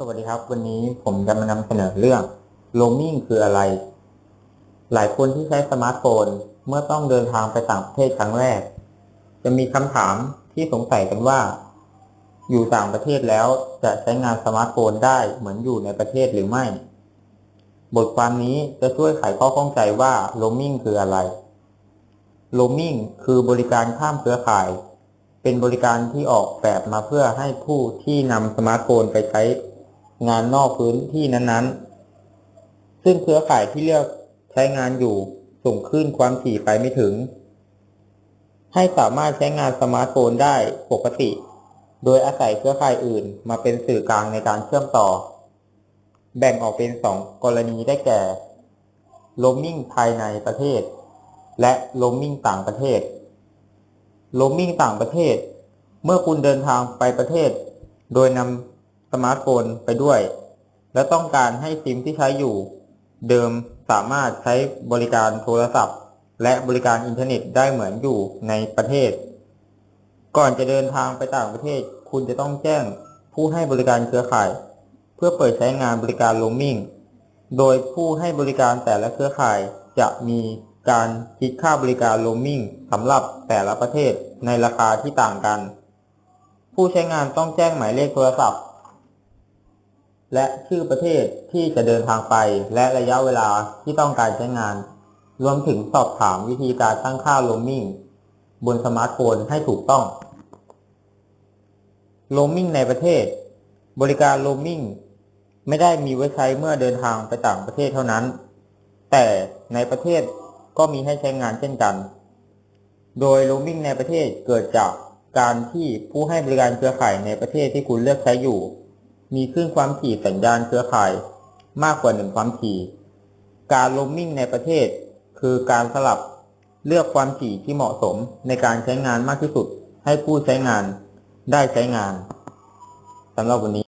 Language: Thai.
สวัสดีครับ วันนี้ผมจะมานำเสนอเรื่อง roaming คืออะไร หลายคนที่ใช้สมาร์ทโฟนเมื่อต้องเดินทางไปต่างประเทศครั้งแรก จะมีคำถามที่สงสัยกันว่า อยู่ต่างประเทศแล้วจะใช้งานสมาร์ทโฟนได้เหมือนอยู่ในประเทศหรือไม่ บทความนี้จะช่วยไขข้อข้องใจว่า roaming คืออะไร roaming คือบริการข้ามเครือข่าย เป็นบริการที่ออกแบบมาเพื่อให้ผู้ที่นำสมาร์ทโฟนไปใช้ งานนอกพื้นที่นั้นๆ ซึ่งเครือข่ายที่เลือกใช้งานอยู่ส่งคลื่นความถี่ไปไม่ถึง ให้สามารถใช้งานสมาร์ทโฟนได้ปกติ โดยอาศัยเครือข่ายอื่นมาเป็นสื่อกลางในการเชื่อมต่อ แบ่งออกเป็นสองกรณีได้แก่ roaming ภายในประเทศ และ roaming ต่างประเทศ roaming ต่างประเทศ เมื่อคุณเดินทางไปประเทศ โดยนำ สมาร์ทโฟนไปด้วย และต้องการให้ซิมที่ใช้อยู่ เดิมสามารถใช้บริการโทรศัพท์ และบริการอินเทอร์เน็ตได้เหมือนอยู่ในประเทศ ก่อนจะเดินทางไปต่างประเทศ คุณจะต้องแจ้งผู้ให้บริการเครือข่าย เพื่อเปิดใช้งานบริการ roaming โดยผู้ให้บริการแต่ละเครือข่ายจะมีการคิดค่าบริการ roaming สำหรับแต่ละประเทศในราคาที่ต่างกัน ผู้ใช้งานต้องแจ้งหมายเลขโทรศัพท์ และชื่อประเทศที่จะเดินทางไปและระยะเวลาที่ต้องการใช้งาน รวมถึงสอบถามวิธีการตั้งค่า roaming บนสมาร์ทโฟนให้ถูกต้อง roaming ในประเทศ บริการ roaming ไม่ได้มีไว้ใช้เมื่อเดินทางไปต่างประเทศเท่านั้น แต่ในประเทศก็มีให้ใช้งานเช่นกัน โดย roaming ในประเทศเกิดจากการที่ผู้ให้บริการเครือข่ายในประเทศที่คุณเลือกใช้อยู่ มีคลื่นความถี่สัญญาณเครือข่ายมากกว่าหนึ่งความถี่ การโรมมิ่งในประเทศ คือการสลับเลือกความถี่ที่เหมาะสมในการใช้งานมากที่สุดให้ผู้ใช้งานได้ใช้งานสำหรับวันนี้